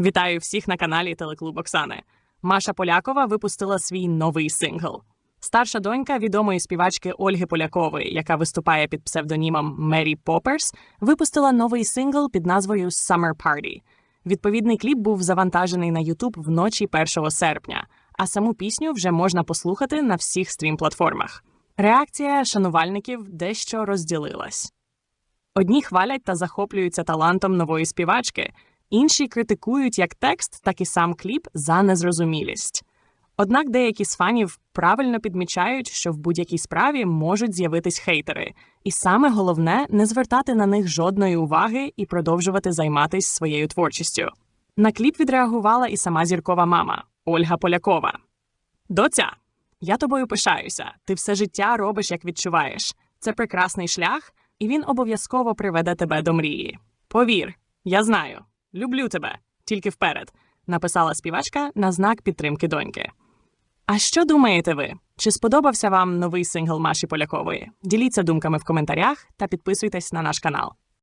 Вітаю всіх на каналі Телеклуб Оксани. Маша Полякова випустила свій новий сингл. Старша донька відомої співачки Ольги Полякової, яка виступає під псевдонімом Мері Попперс, випустила новий сингл під назвою Summer Party. Відповідний кліп був завантажений на YouTube вночі 1 серпня, а саму пісню вже можна послухати на всіх стрім-платформах. Реакція шанувальників дещо розділилась. Одні хвалять та захоплюються талантом нової співачки, інші критикують як текст, так і сам кліп за незрозумілість. Однак деякі з фанів правильно підмічають, що в будь-якій справі можуть з'явитись хейтери, і саме головне не звертати на них жодної уваги і продовжувати займатися своєю творчістю. На кліп відреагувала і сама зіркова мама Ольга Полякова. Доця, я тобою пишаюся. Ти все життя робиш, як відчуваєш. Це прекрасний шлях, і він обов'язково приведе тебе до мрії. Повір, я знаю, люблю тебе, тільки вперед, написала співачка на знак підтримки доньки. А що думаєте ви? Чи сподобався вам новий сингл Маші Полякової? Діліться думками в коментарях та підписуйтесь на наш канал.